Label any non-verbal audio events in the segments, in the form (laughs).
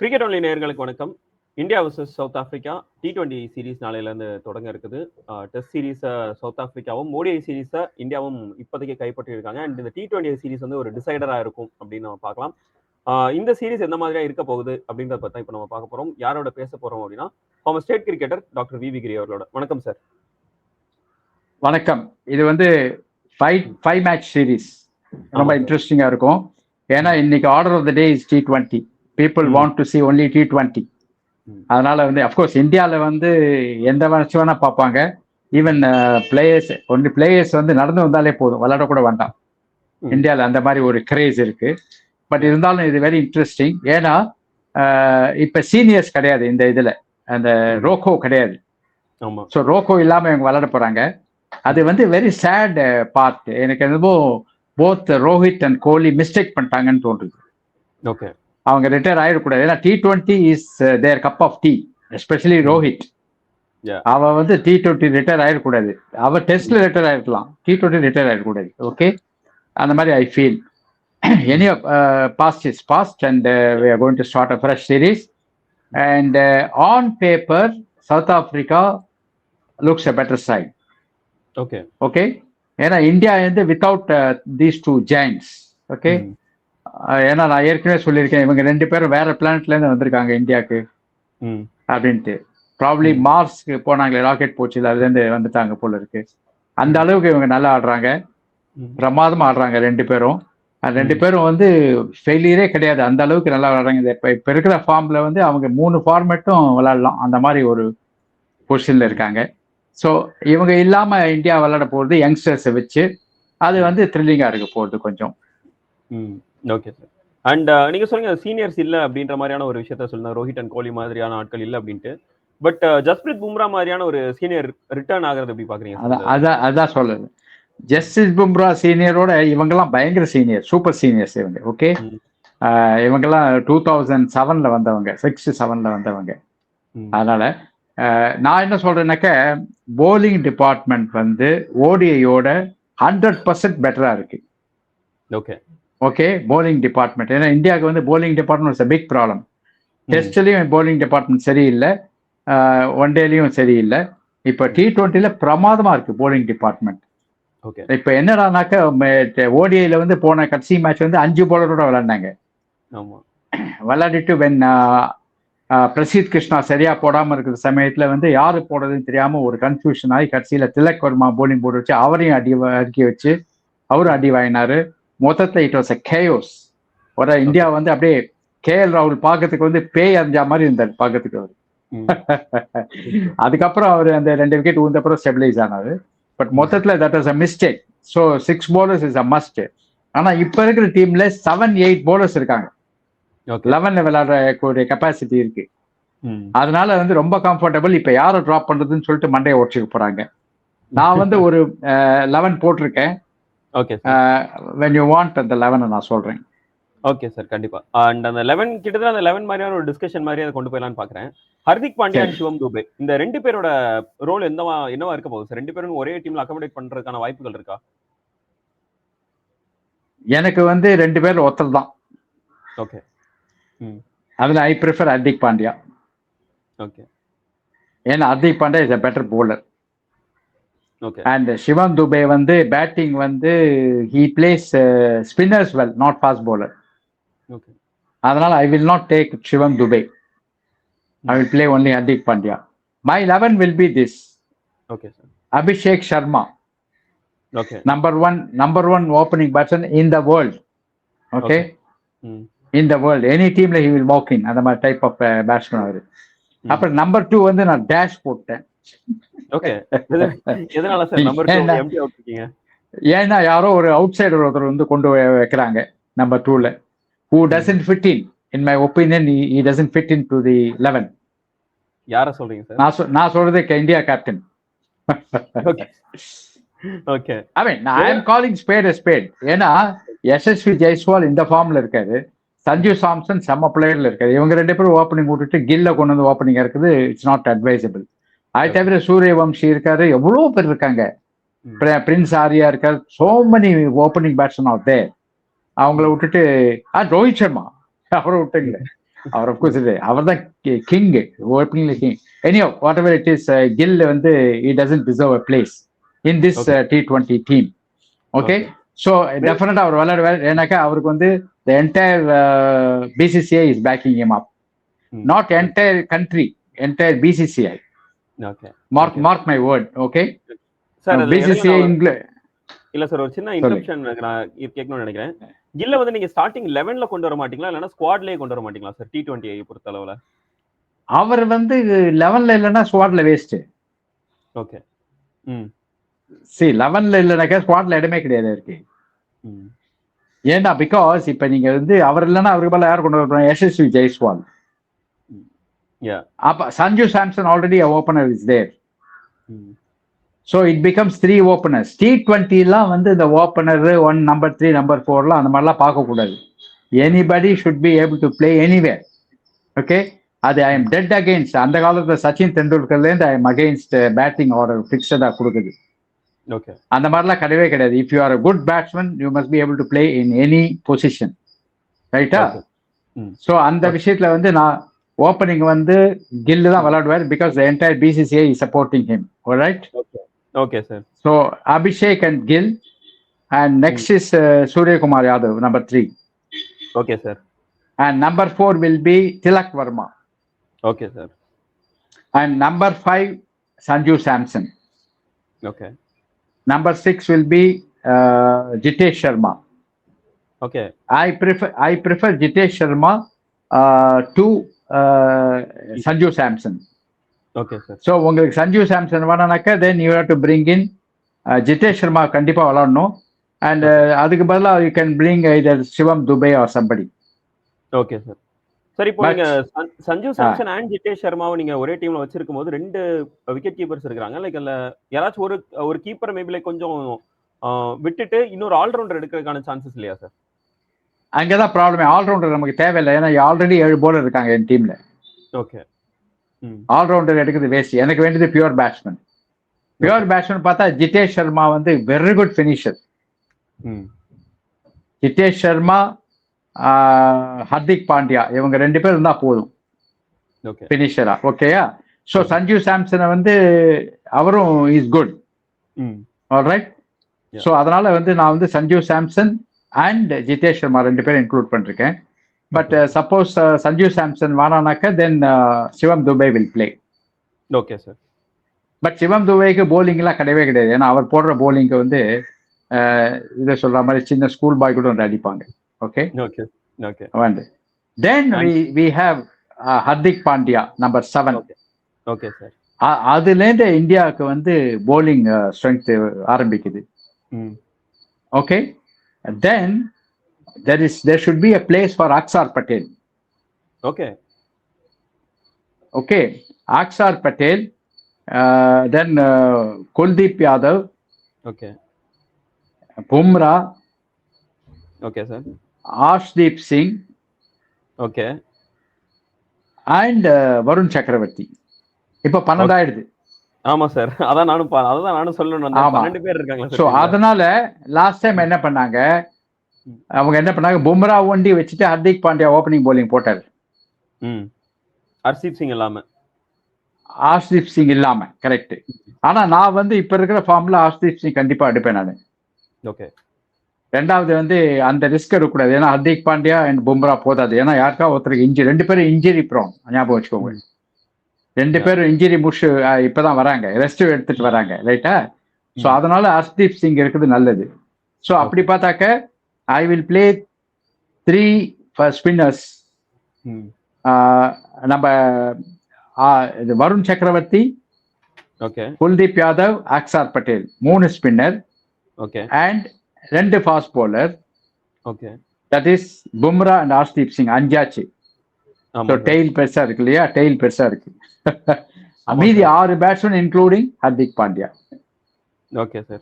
Cricket only நேயர்களுக்கு வணக்கம். India vs South Africa T twenty series நாளையிலேருந்து தொடங்க இருக்குது. டெஸ்ட் சீரீஸை சவுத் ஆப்பிரிக்காவும் ஓடிஐ சீரீஸை இந்தியாவும் இப்போதைக்கு கைப்பற்றியிருக்காங்க அண்ட் இந்த டி டுவெண்ட்டி சீரீஸ் வந்து ஒரு டிசைடராக இருக்கும் அப்படின்னு நம்ம பார்க்கலாம். இந்த சீரீஸ் எந்த மாதிரியா இருக்க போகுது அப்படின்றத பற்றி இப்போ நம்ம பார்க்க போகிறோம் யாரோட பேச போகிறோம் அப்படின்னா former state cricketer doctor V Giri அவர்களோட. வணக்கம் சார் வணக்கம். இது வந்து ஃபைவ் ஃபைவ் மேட்ச் சீரீஸ் ரொம்ப ஆமா. இன்ட்ரெஸ்டிங்கா இருக்கும். ஏன்னா இன்னைக்கு order of the day is T twenty people. Want to see only T twenty. அதனால வந்து அஃப்கோர்ஸ் இந்தியாவில் வந்து எந்த மேட்ச் வேணா பார்ப்பாங்க. ஈவன் பிளேயர்ஸ் ஒன்லி பிளேயர்ஸ் வந்து நடந்து வந்தாலே போதும். விளையாட கூட வேண்டாம். ம். இந்தியாவில் அந்த மாதிரி ஒரு கிரேஸ் இருக்கு. பட் இருந்தாலும் இது வெரி இன்ட்ரெஸ்டிங் ஏன்னா அஹ், இப்ப சீனியர்ஸ் கிடையாது இந்த இதுல. அந்த ரோக்கோ கிடையாது. ஆமாம் ஸோ ரோக்கோ இல்லாம இவங்க விளையாட போறாங்க. அது வந்து வெரி சேட் பார்ட் எனக்கு என்னமோ both Rohit and Kohli mistake பண்ணிட்டாங்கன்னு தோன்றுது. ஓகே அவங்க ரிட்டையர் ஆயிடக்கூடாது. ஏன்னா T twenty is their cup of tea especially Rohit. அவ வந்து டி டுவெண்ட்டி ரிட்டையர் ஆயிடக்கூடாது. அவ டெஸ்ட்ல ரிட்டையர் ஆயிருக்கலாம் டி டுவெண்ட்டி ரிட்டையர் ஆயிடக்கூடாது. ஓகே அந்த மாதிரி I feel any past is past and we are going to start a fresh series and on paper South Africa looks a better side okay okay ஏன்னா India வந்து without these two giants okay ஏன்னா நான் ஏற்கனவே சொல்லியிருக்கேன் இவங்க ரெண்டு பேரும் வேற பிளானட்ல இருந்து வந்திருக்காங்க இந்தியாவுக்கு. அப்படின்ட்டு. ப்ராப்ளி. மார்ஸ்க்கு போனாங்களே ராக்கெட் போச்சு அதுல இருந்து வந்துட்டாங்க போல இருக்கு. அந்த அளவுக்கு இவங்க நல்லா ஆடுறாங்க. பிரமாதமா ஆடுறாங்க ரெண்டு பேரும். ரெண்டு. பேரும் வந்து ஃபெயிலியரே கிடையாது அந்த அளவுக்கு நல்லா விளையாடுறாங்க இப்ப இப்ப இருக்கிற ஃபார்ம்ல வந்து அவங்க மூணு ஃபார்மேட்டும் விளையாடலாம் அந்த மாதிரி ஒரு பொசிஷன்ல இருக்காங்க. ஸோ இவங்க இல்லாம இந்தியா விளையாட போறது யங்ஸ்டர்ஸை வச்சு அது வந்து த்ரில்லிங்கா இருக்க போகுது கொஞ்சம். ஓகே சார் அண்ட் நீங்க சொன்னீங்க சீனியர்ஸ் இல்ல அப்படின்ற மாதிரியான ஒரு விஷயத்த சொல்லுங்க. ரோஹித் அண்ட் கோலி மாதிரியான ஆட்கள் இல்ல அப்படின்ட்டு. பட் ஜஸ்பிரீத் பும்ரா மாதிரியான ஒரு சீனியர் ரிட்டர்ன் ஆகிறது எப்படி பாக்குறீங்க அதான் அதான் சொல்லுது. ஜஸ்டிஸ் பும்ரா சீனியரோட இவங்கெல்லாம் பயங்கர சீனியர் சூப்பர் சீனியர்ஸ் இவங்க ஓகே. இவங்கெல்லாம் டூ தௌசண்ட் செவன்ல வந்தவங்க சிக்ஸ் செவன்ல வந்தவங்க. அதனால நான் என்ன சொல்றேன்னாக்க போலிங் டிபார்ட்மெண்ட் வந்து ஓடிஐயோட ஹண்ட்ரட் பர்சன்ட் பெட்டரா இருக்கு. ஓகே ஓகே போலிங் டிபார்ட்மெண்ட் ஏன்னா இந்தியாவுக்கு வந்து போலிங் டிபார்ட்மெண்ட் பிக் ப்ராப்ளம் டெஸ்ட்லயும் போலிங் டிபார்ட்மெண்ட் சரியில்லை. ஒன் டேலையும் சரியில்லை. இப்போ டி டுவெண்ட்டில பிரமாதமா இருக்கு போலிங் டிபார்ட்மெண்ட் ஓகே இப்போ என்னடானாக்க ஓடிஐல வந்து போன கடைசி மேட்ச் வந்து அஞ்சு போலரோட விளையாண்டாங்க. ஆமா. விளையாடிட்டு வென் பிரசீத் கிருஷ்ணா சரியா போடாம இருக்கிற சமயத்துல வந்து யாரு போடுறதுன்னு தெரியாம ஒரு கன்ஃபியூஷன் ஆகி கடைசியில திலக் வர்மா போலிங் போட்டு வச்சு அவரையும் அடி அடிக்க வச்சு அவரும் அடி வாங்கினாரு. மொத்தத்துல இட் வாஸ் அ கேயோஸ் ஒரு இந்தியா வந்து அப்படியே கே எல் ராகுல் பார்க்கறதுக்கு வந்து பேய் அறிஞ்சா மாதிரி இருந்தார் பார்க்கறதுக்கு அவர். (laughs) அதுக்கப்புறம் அவர் அந்த ரெண்டு விக்கெட் ஊந்தப்புறம் ஸ்டெபிலைஸ் ஆனாரு. பட் மொத்தத்துல that is a mistake so six bowlers is a must ஆனா இப்ப இருக்கிற டீம்ல செவன் எயிட் bowlers இருக்காங்க. லெவன்ல விளையாடுற கெப்பாசிட்டி இருக்கு. அதனால வந்து ரொம்ப கம்ஃபர்டபுள் இப்ப யாரை ட்ராப் பண்றதுன்னு சொல்லிட்டு மண்டையை உடச்சிக்க போறாங்க. நான் வந்து ஒரு லெவன் போட்டிருக்கேன். ஓகே வென் யூ வாண்ட் அந்த லெவனை நான் சொல்றேன். ஓகே சார் கண்டிப்பா. அண்ட் அந்த லெவன் கிட்டத்தட்ட அந்த லெவன் மாதிரியான ஒரு டிஸ்கஷன் மாதிரி அதை கொண்டு போயிடலாம்னு பாக்குறேன். ஹர்திக் பாண்டியா அண்ட் சிவம் துபே இந்த ரெண்டு பேரோட ரோல் எந்தவா என்னவா இருக்க போகுது சார் ரெண்டு பேரும் ஒரே டீம்ல அகாமடேட் பண்றதுக்கான வாய்ப்புகள் இருக்கா? எனக்கு வந்து ரெண்டு பேர் ஒருத்தர் தான். ஓகே அதுல I prefer Hardik Pandya. Okay ஏன்னா Hardik Pandya is a better okay and Shivam Dube வந்து பேட்டிங் வந்து he plays spinners well not fast bowler. Okay அதனால I will not take Shivam Dube I will play only Hardik Pandya my eleven will be this okay Abhishek Sharma okay number one number one opening batsman in the world. Okay, ம் in the world. Any teamல he will walk in. அந்த மாதிரி type of batsman அவரு. அப்புறம் number two வந்து நான் dash போட்டேன். Okay எதனால சார் நம்பர் டூ ஏன்னா- எம்டி யாரோ ஒரு அவுட் சைடர் ஒருத்தர் வந்து கொண்டு வைக்கிறாங்க நம்பர் டூல who doesn't fit in in my opinion he doesn't fit in to the eleven யார சொல்றீங்க சார் நான் நான் சொல்றது India captain okay I mean I am calling spade spade ஏன்னா எஸ்எஸ்வி ஜெய்ஸ்வால் இந்த ஃபார்ம்ல இருக்காரு. சஞ்சு சாம்சன் செம்ம பிளேயர்ல இருக்காரு. இவங்க ரெண்டு பேரும் ஓப்பனிங் விட்டுட்டு கில்ல கொண்டு வந்து ஓப்பனிங் இருக்குது இட்ஸ் நாட் அட்வைசபிள் அது தவிர சூரியவம்சி இருக்காரு எவ்வளவு பேர் இருக்காங்க. பிரின்ஸ் ஆரியா இருக்காரு. So many opening batsman of there அவங்கள விட்டுட்டு ஆ ரோஹித் சர்மா. அவரை விட்டுங்களே அவர் அப்கோர்ஸ் இது அவர் தான் king ஓப்பனிங்ல king anyhow whatever it is Gill வந்து he doesn't deserve a place in this. T twenty team okay so டெஃபினட்டா அவர் விளையாடுவார். ஏன்னாக்கா அவருக்கு வந்து the entire BCCI is backing him up. Not entire country entire BCCI mark. Mark my word okay sir BCCI இங்கில இல்ல sir ஒரு சின்ன. Interruption நான் கேட்கணும்னு நினைக்கிறேன். கில்ல வந்து நீங்க ஸ்டார்டிங் லெவன்ல கொண்டு வர மாட்டீங்களா? இல்லைன்னா ஸ்குவாட்லயே கொண்டு வர மாட்டீங்களா சார் டி டுவெண்ட்டி பொறுத்த அளவுல அவர் வந்து லெவன்ல இல்லைன்னா ஸ்குவாட்ல வேஸ்ட் ஓகே ம். சி லெவன்ல இல்லைனாக்கா ஸ்குவாட்ல இடமே கிடையாது இருக்கு ம். ஏன்னா பிகாஸ் இப்ப நீங்க வந்து அவர் இல்லைன்னா அவருக்கு மேல யார் கொண்டு வரணும் எஸ்எஸ்வி ஜெய்ஸ்வால். அப்ப Sanju Samson already opener is there so it becomes three openers T டுவெண்ட்டிலாம் வந்து இந்த opener one number three number ஃபோர்லாம் அந்த மாதிரிலாம் பார்க்கக்கூடாது. Anybody should be able to play anywhere okay அது ஐ எம் டெட் அகெயின்ஸ்ட் அந்த காலத்துல Sachin தெண்டுல்கர்லேருந்து I am against batting order ஃபிக்ஸடாக கொடுக்குது. Okay அந்த மாதிரிலாம் கிடையவே கிடையாது. If you are good batsman you must be able to play in any position ரைட்டா. So அந்த விஷயத்துல வந்து நான் ஓப்பனிங் வந்து கில்லு தான் விளையாடுவார் because entire BCCI supporting him right okay okay sir so Abhishek and Gill and next is Suryakumar Yadav number three okay sir and number four will be Tilak Varma okay sir and number five Sanju Samson okay number six will be Jitesh Sharma okay I prefer I prefer Jitesh Sharma uh, uh, Sanju Samson. Okay sir So உங்களுக்கு Sanju Samson வேணானாக்கா then you have to bring in Jitesh Sharma கண்டிப்பா விளாடணும் and அதுக்கு பதிலாக you can bring either Shivam Dube or somebody okay sir sir இப்போ நீங்க Sanju Samson and Jitesh சர்மாவை நீங்க ஒரே டீம்ல வச்சிருக்கும் போது ரெண்டு விக்கெட் கீப்பர்ஸ் இருக்காங்க லைக் அதுல யாராச்சும் ஒரு ஒரு கீப்பர் மேபி லைக் கொஞ்சம் ஆ, விட்டுட்டு இன்னொரு ஆல்ரவுண்டர் எடுக்கிறதுக்கான சான்சஸ் இல்லையா சார் அங்கதான் ப்ராப்ளமே ஆல்ரவுண்டர் நமக்கு தேவையில்லை. ஏன்னா ஆல்ரெடி ஏழு போலர் இருக்காங்க என் டீம்ல ஓகே ஆல்ரவுண்டர் எடுக்கிறது வேஸ்ட் எனக்கு வேண்டியது பியூர் பேட்ஸ்மேன் பியூர் பேட்ஸ்மேன் பார்த்தா ஜிதேஷ் சர்மா வந்து very good finisher Jitesh Sharma Hardik Pandya இவங்க ரெண்டு பேர் இருந்தா போதும். ஓகே பினிஷரா ஓகேயா ஸோ சஞ்சு சாம்சனை வந்து அவரும் இஸ் குட் ம். ரைட். ஸோ அதனால வந்து நான் வந்து சஞ்சு சாம்சன் அண்ட் ஜிதேஷ் சர்மா ரெண்டு பேரும் இன்க்ளூட் பண்ணிருக்கேன். But suppose Sanju Samson வேணானாக்க then Shivam Dube will play okay sir but Shivam துபேக்கு போலிங்லாம் கிடையவே கிடையாது. ஏன்னா அவர் போடுற போலிங்க்கு வந்து அஹ், இதை சொல்ற மாதிரி சின்ன ஸ்கூல் பாய் கூட வந்து அடிப்பாங்க. ஓகே ஓகே ஓகே வந்து. Then we we have Hardik Pandya number seven okay sir அதுலேருந்து இந்தியாவுக்கு வந்து போலிங் ஸ்ட்ரென்த் ஆரம்பிக்குது. ம். Okay? Then there is there should be a place for aksar patel okay okay aksar patel uh, then uh, kuldeep yadav okay bumrah okay sir arshdeep singh okay and uh, varun chakravarti இப்ப பன்னெண்டாயிடுது ஆமா sir. அதான் நானும் அதான் நானும் சொல்லணும். பன்னெண்டு பேர் இருக்காங்களா ஸோ அதனால லாஸ்ட் டைம் என்ன பண்ணாங்க? அவங்க என்ன பண்ணாங்க? பும்ரா ஒண்டி வச்சுட்டு ஹர்திக் பாண்டியா ஓப்பனிங் bowling போட்டார். ம். ஹர்ஷீப் சிங் இல்லாம. ஆர்ஷ்தீப் சிங் இல்லாம கரெக்ட் ஆனா நான் வந்து இப்ப இருக்கிற ஃபார்ம்ல ஆர்ஷ்தீப் சிங் கண்டிப்பா எடுப்பேன் நான். ஓகே. ரெண்டாவது வந்து அந்த ரிஸ்க் இருக்கக்கூடாது ஏன்னா ஹர்திக் பாண்டியா அண்ட் பும்ரா போதாது. ஏன்னா யாருக்கா ஒருத்தருக்கு இன்ஜுரி ரெண்டு பேரும் இன்ஜுரி ப்ரோம் ஞாபகம் வச்சுக்கோங்க. ரெண்டு பேரும் இன்ஜுரி முடிச்சு இப்பதான் வராங்க. ரெஸ்ட் எடுத்துட்டு வராங்க ரைட்டா? ஸோ அதனால ஹர்ஷ்தீப் சிங் இருக்குது நல்லது. ஸோ அப்படி பார்த்தாக்க I will play three spinners நம்ம வருண் சக்கரவர்த்தி ஓகே. குல்தீப் யாதவ் அக்சார் பட்டேல். மூணு ஸ்பின்னர் ஓகே. அண்ட் ரெண்டு fast bowler. Okay. That is Bumrah and Arshdeep Singh அஞ்சாச்சு. Tail பெருசா இருக்கு இல்லையா? டெய்ல் பெருசா இருக்கு. மீதி ஆறு batsman including Hardik Pandya. Okay sir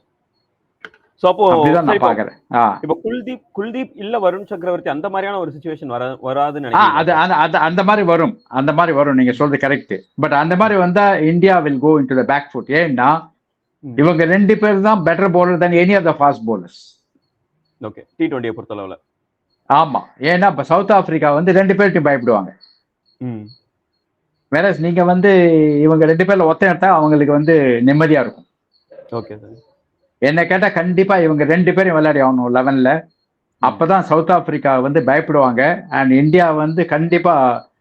so அப்போ நான் பாக்குறேன் இப்போ குல்தீப் குல்தீப் இல்ல வருண் சக்கரவர்த்தி அந்த மாதிரியான ஒரு சுச்சுவேஷன் வர வராதுன்னு நினைக்கிறேன் அந்த- மாதிரி வரும். அந்த மாதிரி வரும். நீங்க சொல்றது கரெக்ட் பட் அந்த மாதிரி வந்தா India will go in the back foot ஏன்னா. இவங்க ரெண்டு பேர் தான் better bowler than any of the fast bowlers. Okay T டுவெண்ட்டியை பொறுத்தளவுல. ஆமா. ஏன்னா இப்ப சவுத் ஆப்பிரிக்கா வந்து ரெண்டு பேர்ட்டையும் பயப்படுவாங்க. ம். வேற நீங்க வந்து இவங்க ரெண்டு பேர்ல ஒத்த எடுத்தா அவங்களுக்கு வந்து நிம்மதியா இருக்கும். Okay sir. என்ன கேட்டா கண்டிப்பா இவங்க ரெண்டு பேரும் விளையாடி ஆகணும் லெவன்ல அப்பதான் சவுத் ஆப்பிரிக்கா வந்து பயப்படுவாங்க. அண்ட் இந்தியா வந்து கண்டிப்பா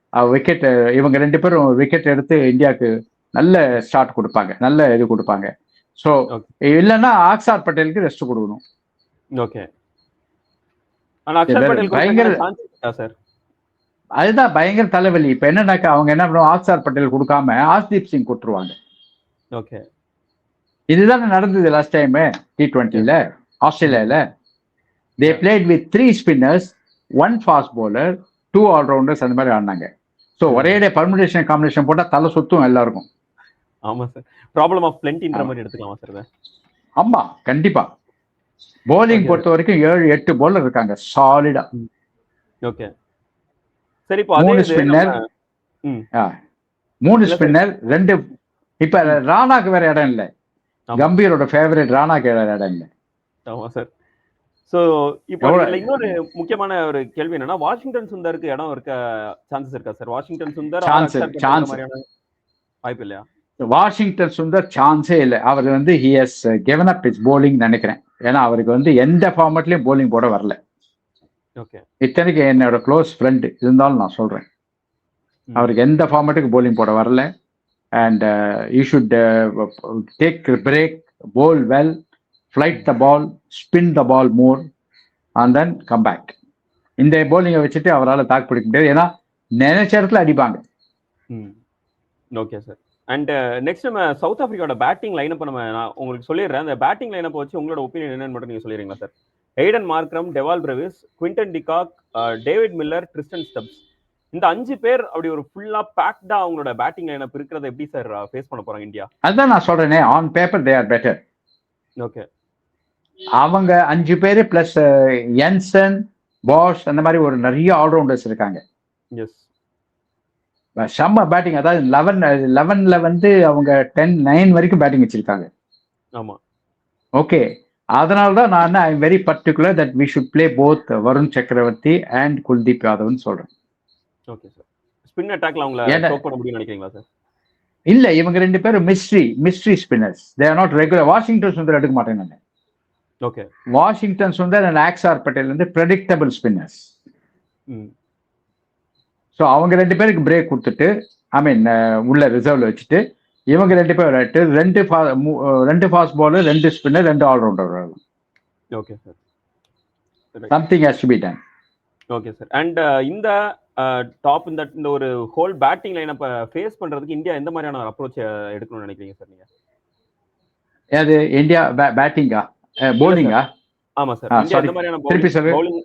விக்கெட் இவங்க ரெண்டு பேரும் விக்கெட் எடுத்து இந்தியாவுக்கு நல்ல ஸ்டார்ட் கொடுப்பாங்க. நல்ல இது கொடுப்பாங்க. ஸோ இல்லைன்னா ஆக்சார் பட்டேலுக்கு ரெஸ்ட் கொடுக்கணும். ஓகே ஆனா அக்ஷர் வேற பட்டேல் பயங்கர- சான்ஸ் இருக்கா சார்? அதுதான் பயங்கர தலைவலி. இப்ப என்னன்னாக்கா அவங்க என்ன பண்ணுவோம் ஆக்சார் பட்டேல் கொடுக்காம ஆஸ்தீப் சிங் கொடுத்துருவாங்க ஓகே. இதுதானே நடந்தது லாஸ்ட் டைம் டி டுவெண்ட்டில ஆஸ்திரேலியால. They played with three spinners one fast bowler two allrounders அந்த மாதிரி ஆடினாங்க. ஸோ ஒரே டே பர்முடேஷன் காம்பினேஷன் போட்டால் தலை சுத்தும் எல்லாருக்கும். ஆமா சார். ப்ராப்ளம் ஆஃப் பிளென்டின்ற ஆமா. மாதிரி எடுத்துக்கலாமா சார் ஆமா Okay. பொறுத்த வரைக்கும் ஏழு எட்டு bowler இருக்காங்க. சாலிடா ஓகே சரி இப்போ மூணு. நம்ம- மூணு. ஸ்பின்னர் ரெண்டு இப்ப ராணாக்கு வேற இடம் இல்லை. கம்பீரோட ஃபேவரட் ராணாக்கு வேற இடம் இல்லை. ஆமா சார். சோ இப்போ இன்னொரு முக்கியமான ஒரு கேள்வி என்னன்னா வாஷிங்டன் சுந்தருக்கு இடம் இருக்க சான்சஸ் இருக்கா சார்? வாஷிங்டன் சுந்தர். மாதிரியான வாய்ப்பு இல்லையா? வாஷிங்டன் சுந்தர் சான்ஸே இல்லை. அவர் வந்து he has given up his bowling நினைக்கிறேன். ஏன்னா அவருக்கு வந்து எந்த ஃபார்மேட்லயும் bowling போட வரல. இத்தனைக்கு என்னோட க்ளோஸ் ஃப்ரெண்டு இருந்தாலும் நான் சொல்றேன். அவருக்கு எந்த ஃபார்மேட்டுக்கு bowling போட வரல. And you should take break ball well flight the ball spin the ball more and then come back இந்த bowling-அ வச்சுட்டு அவரால் தாக்கு பிடிக்க முடியாது. ஏன்னா நினைச்ச இடத்துல அடிப்பாங்க. ஓகே சார் அண்ட் நெக்ஸ்ட் நம்ம சவுத் ஆப்பிரிக்காவோட பேட்டிங் லைனப் நம்ம நான் உங்களுக்கு சொல்லிடுறேன். அந்த பேட்டிங் லைனப் வச்சு உங்களோட ஒப்பீனியன் என்னன்னு மட்டும் நீங்க சொல்லிடுறீங்களா sir Aiden Markram Dewald Brevis Quinton de Kock David Miller Tristan Stubbs இந்த அஞ்சு பேர் அப்படி ஒரு ஃபுல்லா பேக்டா அவங்களோட பேட்டிங் லைனப் இருக்கிறத எப்படி சார் ஃபேஸ் பண்ண போறாங்க இந்தியா? அதுதான் நான் சொல்றேனே on paper they are better okay அவங்க அஞ்சு பேர் பிளஸ் என்சன் பாஷ் அந்த மாதிரி ஒரு நிறைய ஆல்ரவுண்டர்ஸ் இருக்காங்க. எஸ் செம்ம பேட்டிங் அதாவது லெவன் லெவன்ல வந்து அவங்க டென் நைன் வரைக்கும் பேட்டிங் வச்சிருக்காங்க. ஆமா. ஓகே அதனால தான் நான் I am very particular that we should play both Varun Chakravarthy and Kuldeep யாதவ்னு சொல்றேன். ஓகே சார் ஸ்பின் அட்டாக்ல அவங்கள நினைக்கிறீங்களா சார் இல்ல இவங்க ரெண்டு பேரும் mystery mystery spinners they are not regular Washington Sundar எடுக்க மாட்டேன் நான். ஓகே வாஷிங்டன் சுந்தர் அண்ட் ஆக்ஸார் பட்டேல் வந்து ப்ரெடிக்டபிள் ஸ்பின்னர்ஸ் ஸோ அவங்க ரெண்டு பேருக்கு பிரேக் கொடுத்துட்டு ஐ மீன் உள்ள ரிசர்வ்ல வச்சுட்டு இவங்க ரெண்டு பேர் விளையாட்டு ரெண்டு ரெண்டு ஃபாஸ்ட் பாலர் ரெண்டு ஸ்பின்னர் ரெண்டு allrounder okay sir something has to be done okay sir and இந்த டாப் இந்த இந்த ஒரு ஹோல் பேட்டிங் லைனப்ப ஃபேஸ் பண்றதுக்கு இந்தியா எந்த மாதிரியான அப்ரோச் எடுக்கணும்னு நினைக்கிறீங்க சார் நீங்க? அது இந்தியா பேட்டிங்கா போலிங்கா ஆமா சார் திருப்பி. பவுலிங்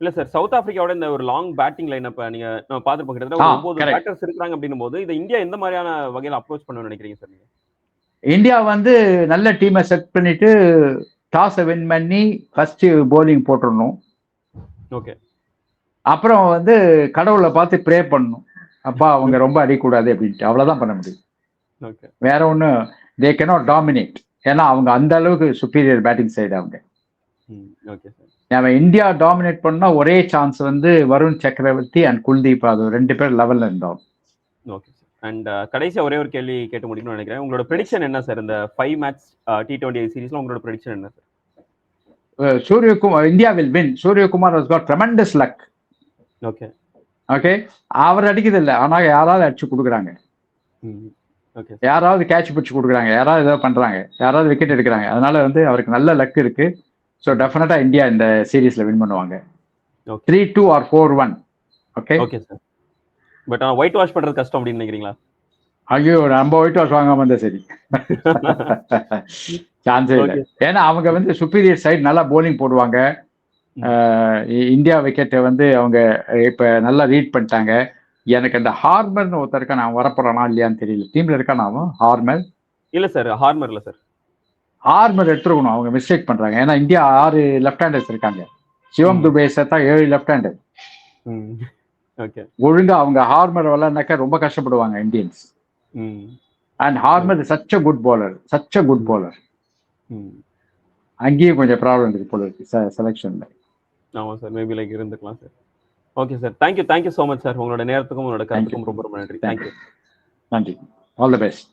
இல்ல சார் சவுத் ஆப்பிரிக்காவோட இந்த ஒரு லாங் பேட்டிங் லைனப்ப நீங்க நம்ம பார்த்துருப்போம். கிட்டத்தட்ட ஒன்பது. பேட்டர்ஸ் இருக்காங்க அப்படின்னும் போது இதை இந்தியா எந்த மாதிரியான வகையில அப்ரோச் பண்ணணும்னு நினைக்கிறீங்க சார் நீங்க? இந்தியா வந்து நல்ல டீமை செட் பண்ணிட்டு டாஸை வின் பண்ணி ஃபர்ஸ்ட் போலிங் போட்டுடணும் ஓகே அப்புறம் வந்து கடவுளை பார்த்து ப்ரே பண்ணணும். அப்பா அவங்க ரொம்ப அடிக்கூடாது அப்படின்ட்டு. அவ்வளவுதான் பண்ண முடியும். ஓகே வேற ஒன்றும் தே cannot டாமினேட் ஏன்னா அவங்க அந்த அளவுக்கு சுப்பீரியர் பேட்டிங் சைடு அவங்க. ஓகே சார் நம்ம இந்தியா டாமினேட் பண்ணா ஒரே சான்ஸ் வந்து வருண் சக்கரவர்த்தி அண்ட் குல்தீப் யாதவ். ரெண்டு பேர் லெவல்ல இருந்தோம். ஓகே சார் அண்ட் கடைசியா ஒரே ஒரு கேள்வி கேட்டு முடிக்கணும்னு நினைக்கிறேன். உங்களோட ப்ரெடிக்ஷன் என்ன சார் இந்த ஃபைவ் மேட்ச் டி டுவெண்ட்டி சீரீஸ்ல உங்களோட ப்ரெடிக்ஷன் என்ன sir ah Suryakumar India will win Suryakumar has got tremendous luck. Okay okay அவர் அடிக்கிறது இல்லை. ஆனா யாராவது அடிச்சு கொடுக்குறாங்க. ஓகே யாராவது கேட்ச் பிடிச்சு கொடுக்குறாங்க. யாராவது ஏதாவது பண்றாங்க. யாராவது விக்கெட் எடுக்கிறாங்க. அதனால வந்து அவருக்கு நல்ல லக் இருக்கு. ஸோ டெஃபினட்டா இந்தியா இந்த சீரீஸ்ல வின் பண்ணுவாங்க. Three two or four one okay okay sir but ஆனால் ஒயிட் வாஷ் பண்றது கஷ்டம் அப்படின்னு நினைக்கிறீங்களா? ஐயோ நம்ம ஒயிட் வாஷ் வாங்காம இருந்தா சரி. (laughs) சான்ஸே இல்லை. ஏன்னா அவங்க வந்து சுப்பீரியர் சைடு நல்லா போலிங் போடுவாங்க. இந்தியா விக்கெட்டை வந்து அவங்க இப்ப நல்லா ரீட் பண்ணிட்டாங்க. எனக்கு அந்த ஹார்மர்னு ஒருத்தர் இருக்கா நான் வரப்போறானா இல்லையான்னு தெரியல. டீம்ல இருக்கானா அவன்? ஹார்மர்? இல்ல சார் ஹார்மர் இல்ல சார் ஹார்மர் எடுத்துருக்கணும். அவங்க மிஸ்டேக் பண்றாங்க. ஏன்னா இந்தியா ஆறு லெஃப்ட் ஹேண்டர்ஸ் இருக்காங்க. சிவம். துபே சேர்த்தா ஏழு லெஃப்ட் ஹேண்டர் ஓகே ஒழுங்கா அவங்க ஹார்மர் விளையாடினாக்கா ரொம்ப கஷ்டப்படுவாங்க இந்தியன்ஸ். ம். And Harmer such a good bowler. Such a good ம். அங்கேயும் கொஞ்சம் ப்ராப்ளம் இருக்கு போல இருக்கு செலெக்ஷன்ல ஆமா சார் மேபி லைக் இருந்துக்கலாம் sir okay sir thank you thank you so much sir உங்களோட நேரத்துக்கும் உங்களோட கருத்துக்கும் ரொம்ப ரொம்ப நன்றி. தேங்க்யூ நன்றி ஆல் தி பெஸ்ட்